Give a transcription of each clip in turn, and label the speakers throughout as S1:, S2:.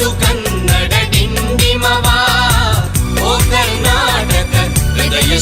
S1: ಕರ್ನಾಟಕ ಹೃದಯ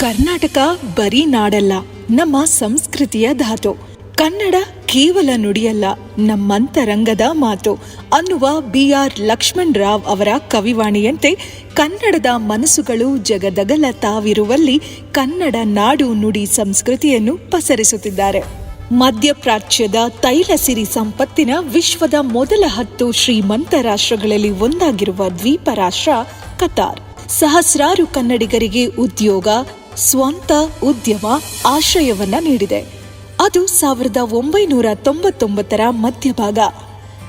S2: ಕರ್ನಾಟಕ ಬರೀ ನಾಡಲ್ಲ, ನಮ್ಮ ಸಂಸ್ಕೃತಿಯ ಧಾತು. ಕನ್ನಡ ಕೇವಲ ನುಡಿಯಲ್ಲ, ನಮ್ಮಂತರಂಗದ ಮಾತು. ಅನ್ನುವ ಬಿ ಆರ್ ಲಕ್ಷ್ಮಣ್ ರಾವ್ ಅವರ ಕವಿವಾಣಿಯಂತೆ, ಕನ್ನಡದ ಮನಸ್ಸುಗಳು ಜಗದಗಲ ತಾವಿರುವಲ್ಲಿ ಕನ್ನಡ ನಾಡು ನುಡಿ ಸಂಸ್ಕೃತಿಯನ್ನು ಪಸರಿಸುತ್ತಿದ್ದಾರೆ. ಮಧ್ಯಪ್ರಾಚ್ಯದ ತೈಲ ಸಿರಿ ಸಂಪತ್ತಿನ ವಿಶ್ವದ ಮೊದಲ ಹತ್ತು ಶ್ರೀಮಂತ ರಾಷ್ಟ್ರಗಳಲ್ಲಿ ಒಂದಾಗಿರುವ ದ್ವೀಪ ರಾಷ್ಟ್ರ ಕತಾರ್. ಸಹಸ್ರಾರು ಕನ್ನಡಿಗರಿಗೆ ಉದ್ಯೋಗ, ಸ್ವಂತ ಉದ್ಯಮ, ಆಶ್ರಯವನ್ನ ನೀಡಿದೆ. ಅದು ಸಾವಿರದ ಒಂಬೈನೂರ ತೊಂಬತ್ತೊಂಬತ್ತರ ಮಧ್ಯಭಾಗ.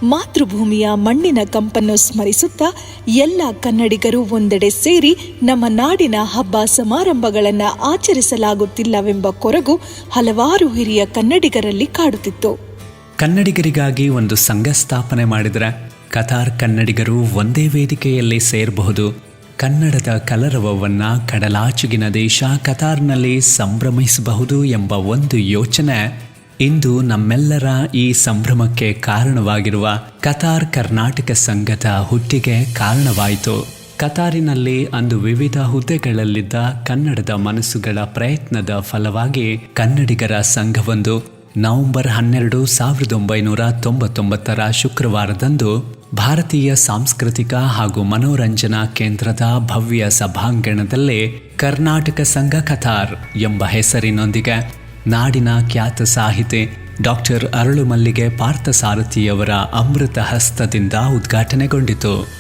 S2: ಮಾತೃಭೂಮಿಯ ಮಣ್ಣಿನ ಕಂಪನ್ನು ಸ್ಮರಿಸುತ್ತಾ ಎಲ್ಲ ಕನ್ನಡಿಗರು ಒಂದೆಡೆ ಸೇರಿ ನಮ್ಮ ನಾಡಿನ ಹಬ್ಬ ಸಮಾರಂಭಗಳನ್ನು ಆಚರಿಸಲಾಗುತ್ತಿಲ್ಲವೆಂಬ ಕೊರಗು ಹಲವಾರು ಹಿರಿಯ ಕನ್ನಡಿಗರಲ್ಲಿ ಕಾಡುತ್ತಿತ್ತು.
S3: ಕನ್ನಡಿಗರಿಗಾಗಿ ಒಂದು ಸಂಘ ಸ್ಥಾಪನೆ ಮಾಡಿದರೆ ಕತಾರ್ ಕನ್ನಡಿಗರು ಒಂದೇ ವೇದಿಕೆಯಲ್ಲಿ ಸೇರಬಹುದು. ಕನ್ನಡದ ಕಲರವವನ್ನ ಕಡಲಾಚುಗಿನ ದೇಶ ಕತಾರ್ನಲ್ಲಿ ಸಂಭ್ರಮಿಸಬಹುದು ಎಂಬ ಒಂದು ಯೋಚನೆ ಇಂದು ನಮ್ಮೆಲ್ಲರ ಈ ಸಂಭ್ರಮಕ್ಕೆ ಕಾರಣವಾಗಿರುವ ಕತಾರ್ ಕರ್ನಾಟಕ ಸಂಘದ ಹುಟ್ಟಿಗೆ ಕಾರಣವಾಯಿತು. ಕತಾರಿನಲ್ಲಿ ಅಂದು ವಿವಿಧ ಹುದ್ದೆಗಳಲ್ಲಿದ್ದ ಕನ್ನಡದ ಮನಸ್ಸುಗಳ ಪ್ರಯತ್ನದ ಫಲವಾಗಿ ಕನ್ನಡಿಗರ ಸಂಘವೊಂದು ನವೆಂಬರ್ ಹನ್ನೆರಡು ಸಾವಿರದ ಒಂಬೈನೂರ ತೊಂಬತ್ತೊಂಬತ್ತರ ಶುಕ್ರವಾರದಂದು ಭಾರತೀಯ ಸಾಂಸ್ಕೃತಿಕ ಹಾಗೂ ಮನೋರಂಜನಾ ಕೇಂದ್ರದ ಭವ್ಯ ಸಭಾಂಗಣದಲ್ಲಿ ಕರ್ನಾಟಕ ಸಂಘ ಕತಾರ್ ಎಂಬ ಹೆಸರಿನೊಂದಿಗೆ ನಾಡಿನ ಖ್ಯಾತ ಸಾಹಿತಿ ಡಾಕ್ಟರ್ ಅರಳು ಮಲ್ಲಿಗೆ ಪಾರ್ಥಸಾರಥಿಯವರ ಅಮೃತ ಹಸ್ತದಿಂದ ಉದ್ಘಾಟನೆಗೊಂಡಿತು.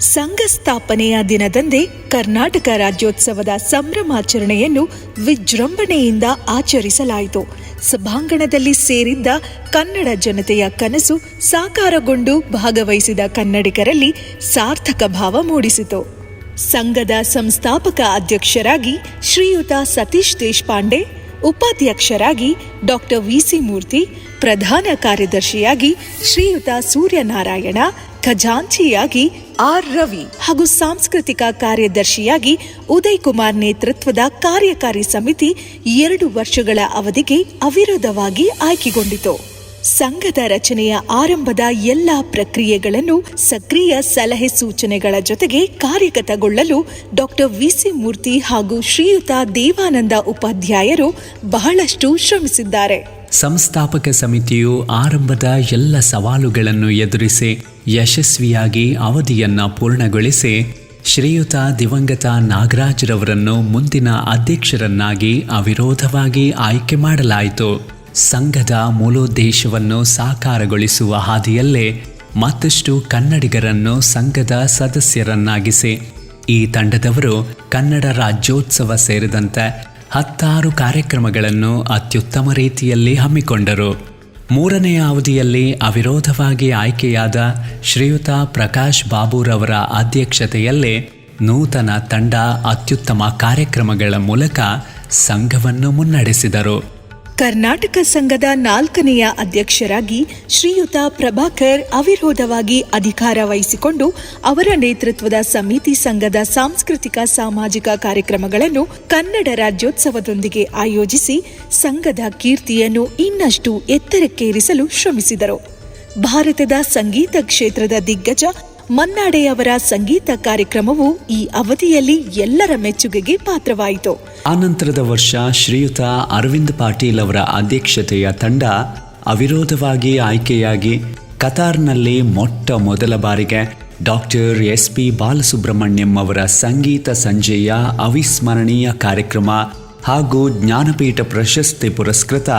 S2: ಸಂಘ ಸ್ಥಾಪನೆಯ ದಿನದಂದೇ ಕರ್ನಾಟಕ ರಾಜ್ಯೋತ್ಸವದ ಸಂಭ್ರಮಾಚರಣೆಯನ್ನು ವಿಜೃಂಭಣೆಯಿಂದ ಆಚರಿಸಲಾಯಿತು. ಸಭಾಂಗಣದಲ್ಲಿ ಸೇರಿದ್ದ ಕನ್ನಡ ಜನತೆಯ ಕನಸು ಸಾಕಾರಗೊಂಡು ಭಾಗವಹಿಸಿದ ಕನ್ನಡಿಗರಲ್ಲಿ ಸಾರ್ಥಕ ಭಾವ ಮೂಡಿಸಿತು. ಸಂಘದ ಸಂಸ್ಥಾಪಕ ಅಧ್ಯಕ್ಷರಾಗಿ ಶ್ರೀಯುತ ಸತೀಶ್ ದೇಶಪಾಂಡೆ ಉಪಾಧ್ಯಕ್ಷರಾಗಿ ಡಾಕ್ಟರ್ ವಿಸಿ ಮೂರ್ತಿ, ಪ್ರಧಾನ ಕಾರ್ಯದರ್ಶಿಯಾಗಿ ಶ್ರೀಯುತ ಸೂರ್ಯನಾರಾಯಣ, ಖಜಾಂಚಿಯಾಗಿ ಆರ್. ರವಿ ಹಾಗೂ ಸಾಂಸ್ಕೃತಿಕ ಕಾರ್ಯದರ್ಶಿಯಾಗಿ ಉದಯ್ ಕುಮಾರ್ ನೇತೃತ್ವದ ಕಾರ್ಯಕಾರಿ ಸಮಿತಿ ಎರಡು ವರ್ಷಗಳ ಅವಧಿಗೆ ಅವಿರೋಧವಾಗಿ ಆಯ್ಕೆಗೊಂಡಿತು. ಸಂಘದ ರಚನೆಯ ಆರಂಭದ ಎಲ್ಲ ಪ್ರಕ್ರಿಯೆಗಳನ್ನು ಸಕ್ರಿಯ ಸಲಹೆ ಸೂಚನೆಗಳ ಜೊತೆಗೆ ಕಾರ್ಯಗತಗೊಳ್ಳಲು ಡಾಕ್ಟರ್ ವಿಸಿ ಮೂರ್ತಿ ಹಾಗೂ ಶ್ರೀಯುತ ದೇವಾನಂದ ಉಪಾಧ್ಯಾಯರು ಬಹಳಷ್ಟು ಶ್ರಮಿಸಿದ್ದಾರೆ.
S3: ಸಂಸ್ಥಾಪಕ ಸಮಿತಿಯು ಆರಂಭದ ಎಲ್ಲ ಸವಾಲುಗಳನ್ನು ಎದುರಿಸಿ ಯಶಸ್ವಿಯಾಗಿ ಅವಧಿಯನ್ನು ಪೂರ್ಣಗೊಳಿಸಿ ಶ್ರೀಯುತ ದಿವಂಗತ ನಾಗರಾಜ್ರವರನ್ನು ಮುಂದಿನ ಅಧ್ಯಕ್ಷರನ್ನಾಗಿ ಅವಿರೋಧವಾಗಿ ಆಯ್ಕೆ ಮಾಡಲಾಯಿತು. ಸಂಘದ ಮೂಲೋದ್ದೇಶವನ್ನು ಸಾಕಾರಗೊಳಿಸುವ ಹಾದಿಯಲ್ಲೇ ಮತ್ತಷ್ಟು ಕನ್ನಡಿಗರನ್ನು ಸಂಘದ ಸದಸ್ಯರನ್ನಾಗಿಸಿ. ಈ ತಂಡದವರು ಕನ್ನಡ ರಾಜ್ಯೋತ್ಸವ ಸೇರಿದಂತೆ ಹತ್ತಾರು ಕಾರ್ಯಕ್ರಮಗಳನ್ನು ಅತ್ಯುತ್ತಮ ರೀತಿಯಲ್ಲಿ ಹಮ್ಮಿಕೊಂಡರು. ಮೂರನೆಯ ಅವಧಿಯಲ್ಲಿ ಅವಿರೋಧವಾಗಿ ಆಯ್ಕೆಯಾದ ಶ್ರೀಯುತ ಪ್ರಕಾಶ್ ಬಾಬುರವರ ಅಧ್ಯಕ್ಷತೆಯಲ್ಲೇ ನೂತನ ತಂಡ ಅತ್ಯುತ್ತಮ ಕಾರ್ಯಕ್ರಮಗಳ ಮೂಲಕ ಸಂಘವನ್ನು ಮುನ್ನಡೆಸಿದರು.
S2: ಕರ್ನಾಟಕ ಸಂಘದ ನಾಲ್ಕನೆಯ ಅಧ್ಯಕ್ಷರಾಗಿ ಶ್ರೀಯುತ ಪ್ರಭಾಕರ್ ಅವಿರೋಧವಾಗಿ ಅಧಿಕಾರ ವಹಿಸಿಕೊಂಡು ಅವರ ನೇತೃತ್ವದ ಸಮಿತಿ ಸಂಘದ ಸಾಂಸ್ಕೃತಿಕ ಸಾಮಾಜಿಕ ಕಾರ್ಯಕ್ರಮಗಳನ್ನು ಕನ್ನಡ ರಾಜ್ಯೋತ್ಸವದೊಂದಿಗೆ ಆಯೋಜಿಸಿ ಸಂಘದ ಕೀರ್ತಿಯನ್ನು ಇನ್ನಷ್ಟು ಎತ್ತರಕ್ಕೇರಿಸಲು ಶ್ರಮಿಸಿದರು. ಭಾರತದ ಸಂಗೀತ ಕ್ಷೇತ್ರದ ದಿಗ್ಗಜ ಮನ್ನಾಡೆಯವರ ಸಂಗೀತ ಕಾರ್ಯಕ್ರಮವು ಈ ಅವಧಿಯಲ್ಲಿ ಎಲ್ಲರ ಮೆಚ್ಚುಗೆಗೆ ಪಾತ್ರವಾಯಿತು.
S3: ಆನಂತರದ ವರ್ಷ ಶ್ರೀಯುತ ಅರವಿಂದ್ ಪಾಟೀಲ್ ಅವರ ಅಧ್ಯಕ್ಷತೆಯ ತಂಡ ಅವಿರೋಧವಾಗಿ ಆಯ್ಕೆಯಾಗಿ ಕತಾರ್ನಲ್ಲಿ ಮೊಟ್ಟ ಮೊದಲ ಬಾರಿಗೆ ಡಾಕ್ಟರ್ ಎಸ್ ಪಿ ಬಾಲಸುಬ್ರಹ್ಮಣ್ಯಂ ಅವರ ಸಂಗೀತ ಸಂಜೆಯ ಅವಿಸ್ಮರಣೀಯ ಕಾರ್ಯಕ್ರಮ ಹಾಗೂ ಜ್ಞಾನಪೀಠ ಪ್ರಶಸ್ತಿ ಪುರಸ್ಕೃತ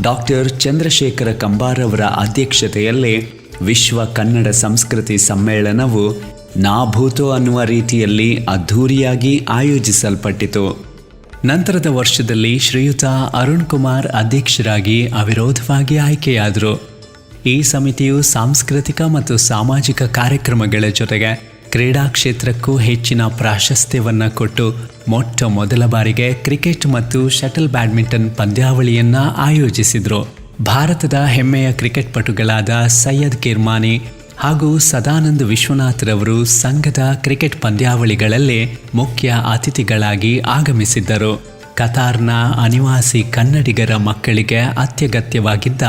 S3: ಡಾಕ್ಟರ್ ಚಂದ್ರಶೇಖರ ಕಂಬಾರವರ ಅಧ್ಯಕ್ಷತೆಯಲ್ಲಿ ವಿಶ್ವ ಕನ್ನಡ ಸಂಸ್ಕೃತಿ ಸಮ್ಮೇಳನವು ನಾಭೂತೋ ಅನ್ನುವ ರೀತಿಯಲ್ಲಿ ಅದ್ಧೂರಿಯಾಗಿ ಆಯೋಜಿಸಲ್ಪಟ್ಟಿತು. ನಂತರದ ವರ್ಷದಲ್ಲಿ ಶ್ರೀಯುತ ಅರುಣ್ ಕುಮಾರ್ ಅಧ್ಯಕ್ಷರಾಗಿ ಅವಿರೋಧವಾಗಿ ಆಯ್ಕೆಯಾದರು. ಈ ಸಮಿತಿಯು ಸಾಂಸ್ಕೃತಿಕ ಮತ್ತು ಸಾಮಾಜಿಕ ಕಾರ್ಯಕ್ರಮಗಳ ಜೊತೆಗೆ ಕ್ರೀಡಾ ಕ್ಷೇತ್ರಕ್ಕೂ ಹೆಚ್ಚಿನ ಪ್ರಾಶಸ್ತ್ಯವನ್ನು ಕೊಟ್ಟು ಮೊಟ್ಟ ಮೊದಲ ಬಾರಿಗೆ ಕ್ರಿಕೆಟ್ ಮತ್ತು ಶಟಲ್ ಬ್ಯಾಡ್ಮಿಂಟನ್ ಪಂದ್ಯಾವಳಿಯನ್ನು ಆಯೋಜಿಸಿದರು. ಭಾರತದ ಹೆಮ್ಮೆಯ ಕ್ರಿಕೆಟ್ ಪಟುಗಳಾದ ಸೈಯದ್ ಕಿರ್ಮಾನಿ ಹಾಗೂ ಸದಾನಂದ್ ವಿಶ್ವನಾಥ್ರವರು ಸಂಘದ ಕ್ರಿಕೆಟ್ ಪಂದ್ಯಾವಳಿಗಳಲ್ಲಿ ಮುಖ್ಯ ಅತಿಥಿಗಳಾಗಿ ಆಗಮಿಸಿದ್ದರು. ಕತಾರ್ನ ಅನಿವಾಸಿ ಕನ್ನಡಿಗರ ಮಕ್ಕಳಿಗೆ ಅತ್ಯಗತ್ಯವಾಗಿದ್ದ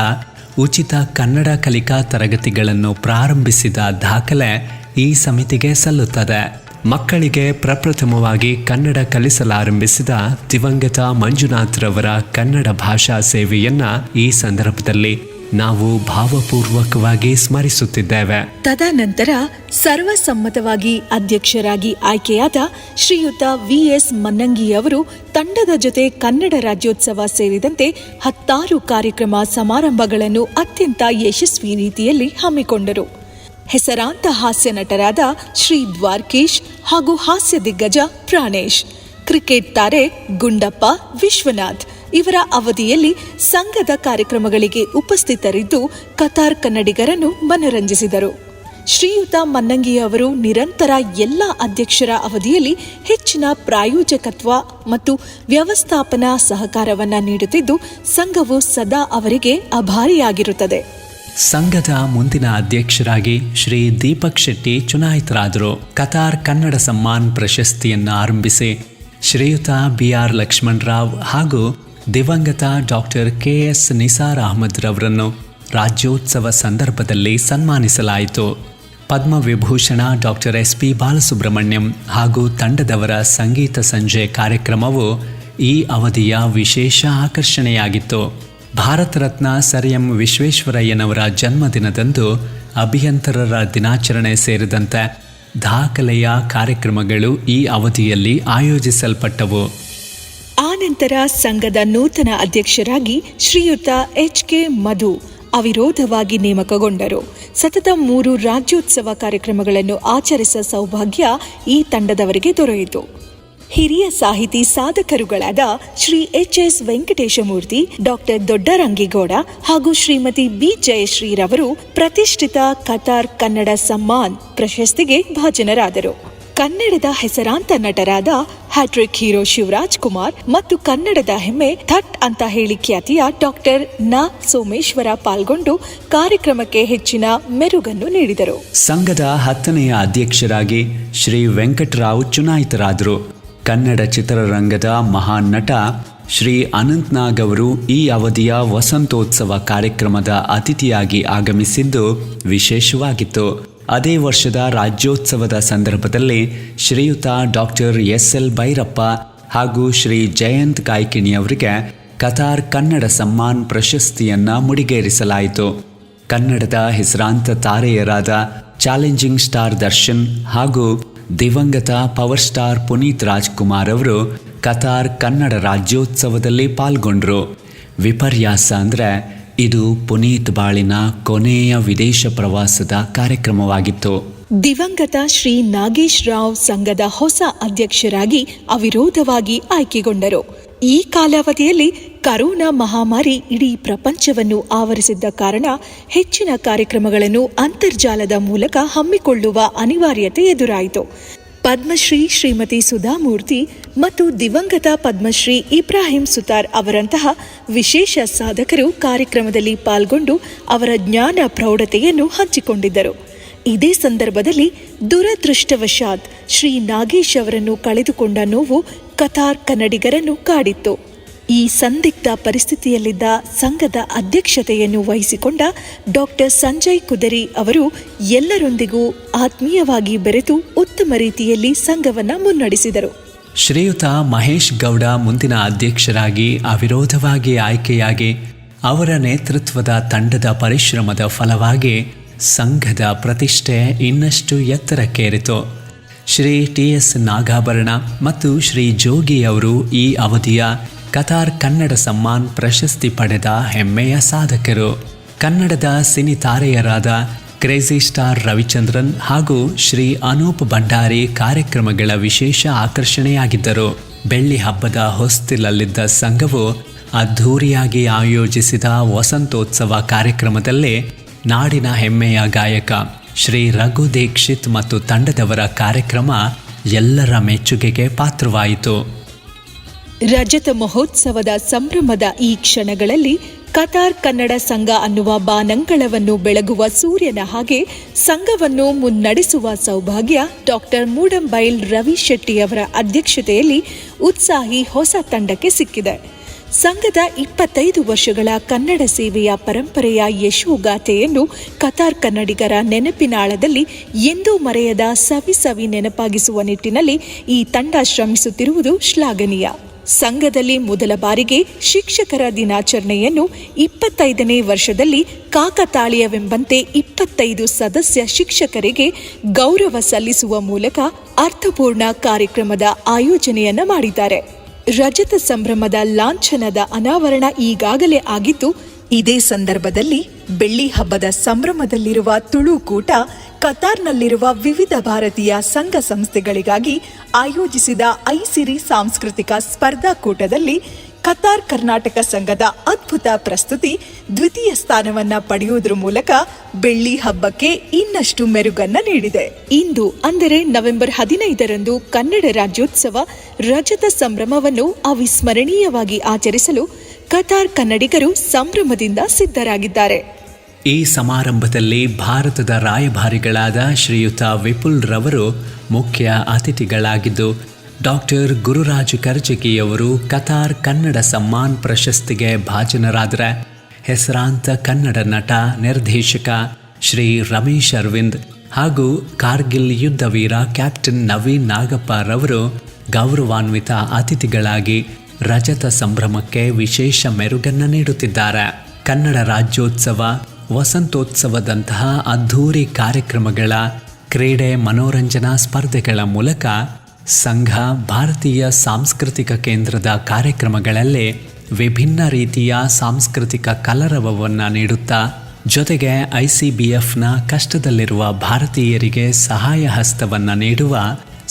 S3: ಉಚಿತ ಕನ್ನಡ ಕಲಿಕಾ ತರಗತಿಗಳನ್ನು ಪ್ರಾರಂಭಿಸಿದ ದಾಖಲೆ ಈ ಸಮಿತಿಗೆ ಸಲ್ಲುತ್ತದೆ. ಮಕ್ಕಳಿಗೆ ಪ್ರಪ್ರಥಮವಾಗಿ ಕನ್ನಡ ಕಲಿಸಲಾರಂಭಿಸಿದ ದಿವಂಗತ ಮಂಜುನಾಥ್ರವರ ಕನ್ನಡ ಭಾಷಾ ಸೇವೆಯನ್ನ ಈ ಸಂದರ್ಭದಲ್ಲಿ ನಾವು ಭಾವಪೂರ್ವಕವಾಗಿ ಸ್ಮರಿಸುತ್ತಿದ್ದೇವೆ.
S2: ತದನಂತರ ಸರ್ವಸಮ್ಮತವಾಗಿ ಅಧ್ಯಕ್ಷರಾಗಿ ಆಯ್ಕೆಯಾದ ಶ್ರೀಯುತ ವಿಎಸ್ ಮನ್ನಂಗಿಯವರು ತಂಡದ ಜೊತೆ ಕನ್ನಡ ರಾಜ್ಯೋತ್ಸವ ಸೇರಿದಂತೆ ಹತ್ತಾರು ಕಾರ್ಯಕ್ರಮ ಸಮಾರಂಭಗಳನ್ನು ಅತ್ಯಂತ ಯಶಸ್ವಿ ರೀತಿಯಲ್ಲಿ ಹಮ್ಮಿಕೊಂಡರು. ಹೆಸರಾಂತ ಹಾಸ್ಯ ನಟರಾದ ಶ್ರೀ ದ್ವಾರ್ಕೀಶ್ ಹಾಗೂ ಹಾಸ್ಯ ದಿಗ್ಗಜ ಪ್ರಾಣೇಶ್. ಕ್ರಿಕೆಟ್ ತಾರೆ ಗುಂಡಪ್ಪ ವಿಶ್ವನಾಥ್. ಇವರ ಅವಧಿಯಲ್ಲಿ ಸಂಘದ ಕಾರ್ಯಕ್ರಮಗಳಿಗೆ ಉಪಸ್ಥಿತರಿದ್ದು ಕತಾರ್ ಕನ್ನಡಿಗರನ್ನು ಮನರಂಜಿಸಿದರು. ಶ್ರೀಯುತ ಮನ್ನಂಗಿಯವರು ನಿರಂತರ ಎಲ್ಲ ಅಧ್ಯಕ್ಷರ ಅವಧಿಯಲ್ಲಿ ಹೆಚ್ಚಿನ ಪ್ರಾಯೋಜಕತ್ವ ಮತ್ತು ವ್ಯವಸ್ಥಾಪನಾ ಸಹಕಾರವನ್ನು ನೀಡುತ್ತಿದ್ದು, ಸಂಘವು ಸದಾ ಅವರಿಗೆ ಅಭಾರಿಯಾಗಿರುತ್ತದೆ.
S3: ಸಂಘದ ಮುಂದಿನ ಅಧ್ಯಕ್ಷರಾಗಿ ಶ್ರೀ ದೀಪಕ್ ಶೆಟ್ಟಿ ಚುನಾಯಿತರಾದರು. ಕತಾರ್ ಕನ್ನಡ ಸಮ್ಮಾನ್ ಪ್ರಶಸ್ತಿಯನ್ನು ಆರಂಭಿಸಿ ಶ್ರೀಯುತ ಬಿ ಆರ್ ಲಕ್ಷ್ಮಣರಾವ್ ಹಾಗೂ ದಿವಂಗತ doctor K S Nisar Ahmed ರವರನ್ನು Rajyotsava ಸಂದರ್ಭದಲ್ಲಿ ಸನ್ಮಾನಿಸಲಾಯಿತು. Padma Vibhushan doctor S P Balasubrahmanyam ಹಾಗೂ ತಂಡದವರ ಸಂಗೀತ ಸಂಜೆ ಕಾರ್ಯಕ್ರಮವು ಈ ಅವಧಿಯ ವಿಶೇಷ ಆಕರ್ಷಣೆಯಾಗಿತ್ತು. ಭಾರತ ರತ್ನ ಸರ್ ಎಂ ವಿಶ್ವೇಶ್ವರಯ್ಯನವರ ಜನ್ಮದಿನದಂದು ಅಭಿಯಂತರರ ದಿನಾಚರಣೆ ಸೇರಿದಂತೆ ದಾಖಲೆಯ ಕಾರ್ಯಕ್ರಮಗಳು ಈ ಅವಧಿಯಲ್ಲಿ ಆಯೋಜಿಸಲ್ಪಟ್ಟವು.
S2: ಆನಂತರ ಸಂಘದ ನೂತನ ಅಧ್ಯಕ್ಷರಾಗಿ ಶ್ರೀಯುತ ಎಚ್ ಕೆ ಮಧು ಅವಿರೋಧವಾಗಿ ನೇಮಕಗೊಂಡರು. ಸತತ ಮೂರು ರಾಜ್ಯೋತ್ಸವ ಕಾರ್ಯಕ್ರಮಗಳನ್ನು ಆಚರಿಸುವ ಸೌಭಾಗ್ಯ ಈ ತಂಡದವರಿಗೆ ದೊರೆಯಿತು. ಹಿರಿಯ ಸಾಹಿತಿ ಸಾಧಕರುಗಳಾದ Shri H S Venkateshamurthy, doctor Doddarangegowda ಹಾಗೂ ಶ್ರೀಮತಿ ಬಿ. ಜಯಶ್ರೀರವರು ಪ್ರತಿಷ್ಠಿತ ಕತಾರ್ ಕನ್ನಡ ಸಮ್ಮಾನ್ ಪ್ರಶಸ್ತಿಗೆ ಭಾಜನರಾದರು. ಕನ್ನಡದ ಹೆಸರಾಂತ ನಟರಾದ ಹ್ಯಾಟ್ರಿಕ್ ಹೀರೋ ಶಿವರಾಜ್ ಕುಮಾರ್ ಮತ್ತು ಕನ್ನಡದ ಹೆಮ್ಮೆ ಥಟ್ ಅಂತ ಹೇಳಿ ಖ್ಯಾತಿಯ ಡಾಕ್ಟರ್ನ. ಸೋಮೇಶ್ವರ ಪಾಲ್ಗೊಂಡು ಕಾರ್ಯಕ್ರಮಕ್ಕೆ ಹೆಚ್ಚಿನ ಮೆರುಗನ್ನು ನೀಡಿದರು.
S3: ಸಂಘದ ಹತ್ತನೆಯ ಅಧ್ಯಕ್ಷರಾಗಿ ಶ್ರೀ ವೆಂಕಟರಾವ್ ಚುನಾಯಿತರಾದರು. ಕನ್ನಡ ಚಿತ್ರರಂಗದ ಮಹಾನ್ ನಟ ಶ್ರೀ ಅನಂತ್ನಾಗ್ ಅವರು ಈ ಅವಧಿಯ ವಸಂತೋತ್ಸವ ಕಾರ್ಯಕ್ರಮದ ಅತಿಥಿಯಾಗಿ ಆಗಮಿಸಿದ್ದು ವಿಶೇಷವಾಗಿತ್ತು. ಅದೇ ವರ್ಷದ ರಾಜ್ಯೋತ್ಸವದ ಸಂದರ್ಭದಲ್ಲಿ ಶ್ರೀಯುತ ಡಾಕ್ಟರ್ ಎಸ್ ಎಲ್ ಭೈರಪ್ಪ ಹಾಗೂ ಶ್ರೀ ಜಯಂತ್ ಕಾಯ್ಕಿಣಿ ಅವರಿಗೆ ಕತಾರ್ ಕನ್ನಡ ಸಮ್ಮಾನ್ ಪ್ರಶಸ್ತಿಯನ್ನ ಮುಡಿಗೇರಿಸಲಾಯಿತು. ಕನ್ನಡದ ಹೆಸರಾಂತ ತಾರೆಯರಾದ ಚಾಲೆಂಜಿಂಗ್ ಸ್ಟಾರ್ ದರ್ಶನ್ ಹಾಗೂ ದಿವಂಗತ ಪವರ್ ಸ್ಟಾರ್ ಪುನೀತ್ ರಾಜ್ಕುಮಾರ್ ಅವರು ಕತಾರ್ ಕನ್ನಡ ರಾಜ್ಯೋತ್ಸವದಲ್ಲಿ ಪಾಲ್ಗೊಂಡ್ರು. ವಿಪರ್ಯಾಸ ಅಂದರೆ ಇದು ಪುನೀತ್ ಬಾಳಿನ ಕೊನೆಯ ವಿದೇಶ ಪ್ರವಾಸದ ಕಾರ್ಯಕ್ರಮವಾಗಿತ್ತು.
S2: ದಿವಂಗತ ಶ್ರೀ ನಾಗೇಶ್ ರಾವ್ ಸಂಘದ ಹೊಸ ಅಧ್ಯಕ್ಷರಾಗಿ ಅವಿರೋಧವಾಗಿ ಆಯ್ಕೆಗೊಂಡರು. ಈ ಕಾಲಾವಧಿಯಲ್ಲಿ ಕರೋನಾ ಮಹಾಮಾರಿ ಇಡೀ ಪ್ರಪಂಚವನ್ನು ಆವರಿಸಿದ್ದ ಕಾರಣ ಹೆಚ್ಚಿನ ಕಾರ್ಯಕ್ರಮಗಳನ್ನು ಅಂತರ್ಜಾಲದ ಮೂಲಕ ಹಮ್ಮಿಕೊಳ್ಳುವ ಅನಿವಾರ್ಯತೆ ಎದುರಾಯಿತು. ಪದ್ಮಶ್ರೀ ಶ್ರೀಮತಿ ಸುಧಾಮೂರ್ತಿ ಮತ್ತು ದಿವಂಗತ ಪದ್ಮಶ್ರೀ ಇಬ್ರಾಹಿಂ ಸುತಾರ್ ಅವರಂತಹ ವಿಶೇಷ ಸಾಧಕರು ಕಾರ್ಯಕ್ರಮದಲ್ಲಿ ಪಾಲ್ಗೊಂಡು ಅವರ ಜ್ಞಾನ ಪ್ರೌಢತೆಯನ್ನು ಹಂಚಿಕೊಂಡಿದ್ದರು. ಇದೇ ಸಂದರ್ಭದಲ್ಲಿ ದುರದೃಷ್ಟವಶಾತ್ ಶ್ರೀ ನಾಗೇಶ್ ಅವರನ್ನು ಕಳೆದುಕೊಂಡ ನೋವು ಕತಾರ್ ಕನ್ನಡಿಗರನ್ನು ಕಾಡಿತ್ತು. ಈ ಸಂದಿಗ್ಧ ಪರಿಸ್ಥಿತಿಯಲ್ಲಿದ್ದ ಸಂಘದ ಅಧ್ಯಕ್ಷತೆಯನ್ನು ವಹಿಸಿಕೊಂಡ ಡಾಕ್ಟರ್ ಸಂಜಯ್ ಕುದರಿ ಅವರು ಎಲ್ಲರೊಂದಿಗೂ ಆತ್ಮೀಯವಾಗಿ ಬೆರೆತು ಉತ್ತಮ ರೀತಿಯಲ್ಲಿ ಸಂಘವನ್ನು ಮುನ್ನಡೆಸಿದರು.
S3: ಶ್ರೀಯುತ ಮಹೇಶ್ ಗೌಡ ಮುಂದಿನ ಅಧ್ಯಕ್ಷರಾಗಿ ಅವಿರೋಧವಾಗಿ ಆಯ್ಕೆಯಾಗಿ ಅವರ ನೇತೃತ್ವದ ತಂಡದ ಪರಿಶ್ರಮದ ಫಲವಾಗಿ ಸಂಘದ ಪ್ರತಿಷ್ಠೆ ಇನ್ನಷ್ಟು ಎತ್ತರಕ್ಕೇರಿತು. ಶ್ರೀ ಟಿ ಎಸ್ ನಾಗಾಭರಣ ಮತ್ತು ಶ್ರೀ ಜೋಗಿ ಅವರು ಈ ಅವಧಿಯ ಕತಾರ್ ಕನ್ನಡ ಸಮ್ಮಾನ್ ಪ್ರಶಸ್ತಿ ಪಡೆದ ಹೆಮ್ಮೆಯ ಸಾಧಕರು. ಕನ್ನಡದ ಸಿನಿ ತಾರೆಯರಾದ ಕ್ರೇಜಿ ಸ್ಟಾರ್ ರವಿಚಂದ್ರನ್ ಹಾಗೂ ಶ್ರೀ ಅನೂಪ್ ಭಂಡಾರಿ ಕಾರ್ಯಕ್ರಮಗಳ ವಿಶೇಷ ಆಕರ್ಷಣೆಯಾಗಿದ್ದರು. ಬೆಳ್ಳಿ ಹಬ್ಬದ ಹೊಸ್ತಿಲಲ್ಲಿದ್ದ ಸಂಘವು ಅದ್ಧೂರಿಯಾಗಿ ಆಯೋಜಿಸಿದ ವಸಂತೋತ್ಸವ ಕಾರ್ಯಕ್ರಮದಲ್ಲಿ ನಾಡಿನ ಹೆಮ್ಮೆಯ ಗಾಯಕ, ಶ್ರೀ ರಘು ದೀಕ್ಷಿತ್ ಮತ್ತು ತಂಡದವರ ಕಾರ್ಯಕ್ರಮ ಎಲ್ಲರ ಮೆಚ್ಚುಗೆಗೆ ಪಾತ್ರವಾಯಿತು.
S2: ರಜತ ಮಹೋತ್ಸವದ ಸಂಭ್ರಮದ ಈ ಕ್ಷಣಗಳಲ್ಲಿ ಕತಾರ್ ಕನ್ನಡ ಸಂಘ ಅನ್ನುವ ಬಾನಂಗಳವನ್ನು ಬೆಳಗುವ ಸೂರ್ಯನ ಹಾಗೆ ಸಂಘವನ್ನು ಮುನ್ನಡೆಸುವ ಸೌಭಾಗ್ಯ ಡಾಕ್ಟರ್ ಮೂಡಂಬೈಲ್ ರವಿ ಶೆಟ್ಟಿಯವರ ಅಧ್ಯಕ್ಷತೆಯಲ್ಲಿ ಉತ್ಸಾಹಿ ಹೊಸ ತಂಡಕ್ಕೆ ಸಿಕ್ಕಿದೆ. ಸಂಘದ ಇಪ್ಪತ್ತೈದು ವರ್ಷಗಳ ಕನ್ನಡ ಸೇವೆಯ ಪರಂಪರೆಯ ಯಶೋಗಾಥೆಯನ್ನು ಕತಾರ್ ಕನ್ನಡಿಗರ ನೆನಪಿನಾಳದಲ್ಲಿ ಎಂದೂ ಮರೆಯದ ಸವಿ ಸವಿ ನೆನಪಾಗಿಸುವ ನಿಟ್ಟಿನಲ್ಲಿ ಈ ತಂಡ ಶ್ರಮಿಸುತ್ತಿರುವುದು ಶ್ಲಾಘನೀಯ. ಸಂಘದಲ್ಲಿ ಮೊದಲ ಬಾರಿಗೆ ಶಿಕ್ಷಕರ ದಿನಾಚರಣೆಯನ್ನು ಇಪ್ಪತ್ತೈದನೇ ವರ್ಷದಲ್ಲಿ ಕಾಕತಾಳೀಯವೆಂಬಂತೆ ಇಪ್ಪತ್ತೈದು ಸದಸ್ಯ ಶಿಕ್ಷಕರಿಗೆ ಗೌರವ ಸಲ್ಲಿಸುವ ಮೂಲಕ ಅರ್ಥಪೂರ್ಣ ಕಾರ್ಯಕ್ರಮದ ಆಯೋಜನೆಯನ್ನ ಮಾಡಿದ್ದಾರೆ. ರಜತ ಸಂಭ್ರಮದ ಲಾಂಛನದ ಅನಾವರಣ ಈಗಾಗಲೇ ಆಗಿದ್ದು ಇದೇ ಸಂದರ್ಭದಲ್ಲಿ ಬೆಳ್ಳಿ ಹಬ್ಬದ ಸಂಭ್ರಮದಲ್ಲಿರುವ ತುಳು ಕೂಟ, ಕತಾರ್ನಲ್ಲಿರುವ ವಿವಿಧ ಭಾರತೀಯ ಸಂಘ ಸಂಸ್ಥೆಗಳಿಗಾಗಿ ಆಯೋಜಿಸಿದ ಐಸಿರಿ ಸಾಂಸ್ಕೃತಿಕ ಸ್ಪರ್ಧಾಕೂಟದಲ್ಲಿ ಕತಾರ್ ಕರ್ನಾಟಕ ಸಂಘದ ಅದ್ಭುತ ಪ್ರಸ್ತುತಿ ದ್ವಿತೀಯ ಸ್ಥಾನವನ್ನ ಪಡೆಯುವುದರ ಮೂಲಕ ಬೆಳ್ಳಿ ಹಬ್ಬಕ್ಕೆ ಇನ್ನಷ್ಟು ಮೆರುಗನ್ನ ನೀಡಿದೆ. ಇಂದು ಅಂದರೆ ನವೆಂಬರ್ ಹದಿನೈದರಂದು ಕನ್ನಡ ರಾಜ್ಯೋತ್ಸವ ರಜತ ಸಂಭ್ರಮವನ್ನು ಅವಿಸ್ಮರಣೀಯವಾಗಿ ಆಚರಿಸಲು ಕತಾರ್ ಕನ್ನಡಿಗರು ಸಂಭ್ರಮದಿಂದ ಸಿದ್ಧರಾಗಿದ್ದಾರೆ.
S3: ಈ ಸಮಾರಂಭದಲ್ಲಿ ಭಾರತದ ರಾಯಭಾರಿಗಳಾದ ಶ್ರೀಯುತ ವಿಪುಲ್ ರವರು ಮುಖ್ಯ ಅತಿಥಿಗಳಾಗಿದ್ದು, ಡಾಕ್ಟರ್ ಗುರುರಾಜ್ ಕರ್ಜಗಿಯವರು ಕತಾರ್ ಕನ್ನಡ ಸಮ್ಮಾನ್ ಪ್ರಶಸ್ತಿಗೆ ಭಾಜನರಾದರೆ, ಹೆಸರಾಂತ ಕನ್ನಡ ನಟ, ನಿರ್ದೇಶಕ ಶ್ರೀ ರಮೇಶ್ ಅರವಿಂದ್ ಹಾಗೂ ಕಾರ್ಗಿಲ್ ಯುದ್ಧ ವೀರ ಕ್ಯಾಪ್ಟನ್ ನವೀನ್ ನಾಗಪ್ಪ ರವರು ಗೌರವಾನ್ವಿತ ಅತಿಥಿಗಳಾಗಿ ರಜತ ಸಂಭ್ರಮಕ್ಕೆ ವಿಶೇಷ ಮೆರುಗನ್ನ ನೀಡುತ್ತಿದ್ದಾರೆ. ಕನ್ನಡ ರಾಜ್ಯೋತ್ಸವ, ವಸಂತೋತ್ಸವದಂತಹ ಅದ್ಧೂರಿ ಕಾರ್ಯಕ್ರಮಗಳ ಕ್ರೀಡೆ ಮನೋರಂಜನಾ ಸ್ಪರ್ಧೆಗಳ ಮೂಲಕ ಸಂಘ ಭಾರತೀಯ ಸಾಂಸ್ಕೃತಿಕ ಕೇಂದ್ರದ ಕಾರ್ಯಕ್ರಮಗಳಲ್ಲಿ ವಿಭಿನ್ನ ರೀತಿಯ ಸಾಂಸ್ಕೃತಿಕ ಕಲರವವನ್ನು ನೀಡುತ್ತಾ, ಜೊತೆಗೆ ಐ ಸಿ ಕಷ್ಟದಲ್ಲಿರುವ ಭಾರತೀಯರಿಗೆ ಸಹಾಯ ಹಸ್ತವನ್ನು ನೀಡುವ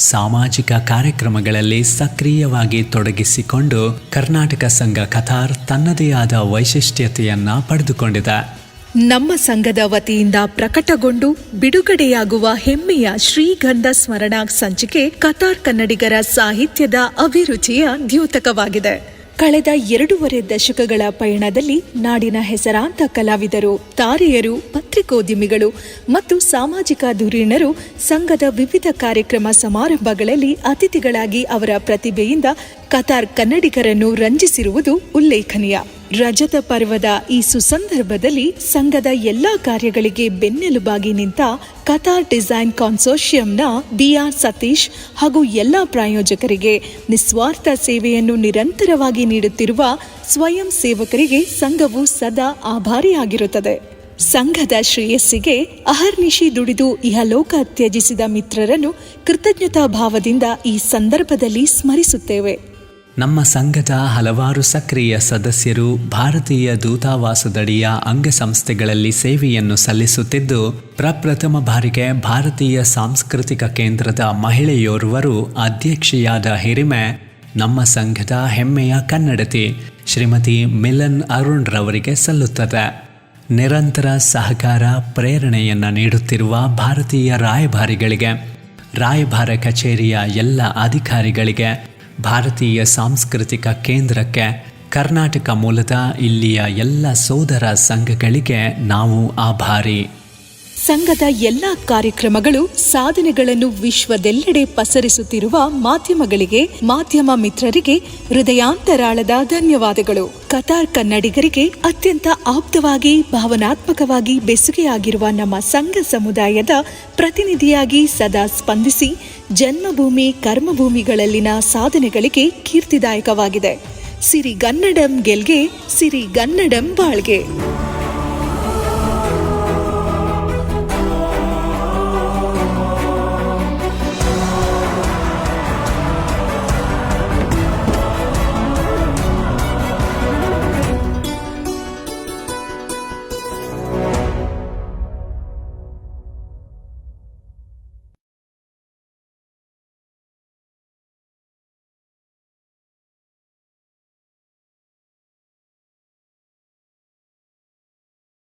S3: ಸಾಮಾಜಿಕ ಕಾರ್ಯಕ್ರಮಗಳಲ್ಲಿ ಸಕ್ರಿಯವಾಗಿ ತೊಡಗಿಸಿಕೊಂಡು ಕರ್ನಾಟಕ ಸಂಘ ಕತಾರ್ ತನ್ನದೇ ಆದ ವೈಶಿಷ್ಟ್ಯತೆಯನ್ನ ಪಡೆದುಕೊಂಡಿದೆ.
S2: ನಮ್ಮ ಸಂಘದ ವತಿಯಿಂದ ಪ್ರಕಟಗೊಂಡು ಬಿಡುಗಡೆಯಾಗುವ ಹೆಮ್ಮೆಯ ಶ್ರೀಗಂಧ ಸ್ಮರಣ ಸಂಚಿಕೆ ಕತಾರ್ ಕನ್ನಡಿಗರ ಸಾಹಿತ್ಯದ ಅಭಿರುಚಿಯ ದ್ಯೋತಕವಾಗಿದೆ. ಕಳೆದ ಎರಡೂವರೆ ದಶಕಗಳ ಪಯಣದಲ್ಲಿ ನಾಡಿನ ಹೆಸರಾಂತ ಕಲಾವಿದರು, ತಾರೆಯರು, ಪತ್ರಿಕೋದ್ಯಮಿಗಳು ಮತ್ತು ಸಾಮಾಜಿಕ ಧುರೀಣರು ಸಂಘದ ವಿವಿಧ ಕಾರ್ಯಕ್ರಮ ಸಮಾರಂಭಗಳಲ್ಲಿ ಅತಿಥಿಗಳಾಗಿ ಅವರ ಪ್ರತಿಭೆಯಿಂದ ಕತಾರ್ ಕನ್ನಡಿಗರನ್ನು ರಂಜಿಸಿರುವುದು ಉಲ್ಲೇಖನೀಯ. ರಜತ ಪರ್ವದ ಈ ಸುಸಂದರ್ಭದಲ್ಲಿ ಸಂಘದ ಎಲ್ಲಾ ಕಾರ್ಯಗಳಿಗೆ ಬೆನ್ನೆಲುಬಾಗಿ ನಿಂತ ಕತಾರ್ ಡಿಸೈನ್ ಕಾನ್ಸೋರ್ಷಿಯಂನ ಬಿಆರ್ ಸತೀಶ್ ಹಾಗೂ ಎಲ್ಲಾ ಪ್ರಾಯೋಜಕರಿಗೆ ನಿಸ್ವಾರ್ಥ ಸೇವೆಯನ್ನು ನಿರಂತರವಾಗಿ ನೀಡುತ್ತಿರುವ ಸ್ವಯಂ ಸೇವಕರಿಗೆ ಸಂಘವು ಸದಾ ಆಭಾರಿಯಾಗಿರುತ್ತದೆ. ಸಂಘದ ಶ್ರೇಯಸ್ಸಿಗೆ ಅಹರ್ನಿಶಿ ದುಡಿದು ಇಹಲೋಕ ತ್ಯಜಿಸಿದ ಮಿತ್ರರನ್ನು ಕೃತಜ್ಞತಾ ಭಾವದಿಂದ ಈ ಸಂದರ್ಭದಲ್ಲಿ ಸ್ಮರಿಸುತ್ತೇವೆ.
S3: ನಮ್ಮ ಸಂಘದ ಹಲವಾರು ಸಕ್ರಿಯ ಸದಸ್ಯರು ಭಾರತೀಯ ದೂತಾವಾಸದಡಿಯ ಅಂಗಸಂಸ್ಥೆಗಳಲ್ಲಿ ಸೇವೆಯನ್ನು ಸಲ್ಲಿಸುತ್ತಿದ್ದು, ಪ್ರಪ್ರಥಮ ಬಾರಿಗೆ ಭಾರತೀಯ ಸಾಂಸ್ಕೃತಿಕ ಕೇಂದ್ರದ ಮಹಿಳೆಯೋರ್ವರು ಅಧ್ಯಕ್ಷೆಯಾದ ಹಿರಿಮೆ ನಮ್ಮ ಸಂಘದ ಹೆಮ್ಮೆಯ ಕನ್ನಡತಿ ಶ್ರೀಮತಿ ಮಿಲನ್ ಅರುಣ್ ರವರಿಗೆ ಸಲ್ಲುತ್ತದೆ. ನಿರಂತರ ಸಹಕಾರ, ಪ್ರೇರಣೆಯನ್ನು ನೀಡುತ್ತಿರುವ ಭಾರತೀಯ ರಾಯಭಾರಿಗಳಿಗೆ, ರಾಯಭಾರ ಕಚೇರಿಯ ಎಲ್ಲ ಅಧಿಕಾರಿಗಳಿಗೆ ಭಾರತೀಯ ಸಾಂಸ್ಕೃತಿಕ ಕೇಂದ್ರಕ್ಕೆ ಕರ್ನಾಟಕ ಮೂಲದ ಇಲ್ಲಿಯ ಎಲ್ಲ ಸೋದರ ಸಂಘಗಳಿಗೆ ನಾವು ಆಭಾರಿ.
S2: ಸಂಘದ ಎಲ್ಲ ಕಾರ್ಯಕ್ರಮಗಳು, ಸಾಧನೆಗಳನ್ನು ವಿಶ್ವದೆಲ್ಲೆಡೆ ಪಸರಿಸುತ್ತಿರುವ ಮಾಧ್ಯಮಗಳಿಗೆ, ಮಾಧ್ಯಮ ಮಿತ್ರರಿಗೆ ಹೃದಯಾಂತರಾಳದ ಧನ್ಯವಾದಗಳು. ಕತಾರ್ ಕನ್ನಡಿಗರಿಗೆ ಅತ್ಯಂತ ಆಪ್ತವಾಗಿ, ಭಾವನಾತ್ಮಕವಾಗಿ ಬೆಸುಗೆಯಾಗಿರುವ ನಮ್ಮ ಸಂಘ ಸಮುದಾಯದ ಪ್ರತಿನಿಧಿಯಾಗಿ ಸದಾ ಸ್ಪಂದಿಸಿ ಜನ್ಮಭೂಮಿ, ಕರ್ಮಭೂಮಿಗಳಲ್ಲಿನ ಸಾಧನೆಗಳಿಗೆ ಕೀರ್ತಿದಾಯಕವಾಗಿದೆ. ಸಿರಿಗನ್ನಡಂ ಗೆಲ್ಗೆ ಸಿರಿಗನ್ನಡಂ ಬಾಳ್ಗೆ.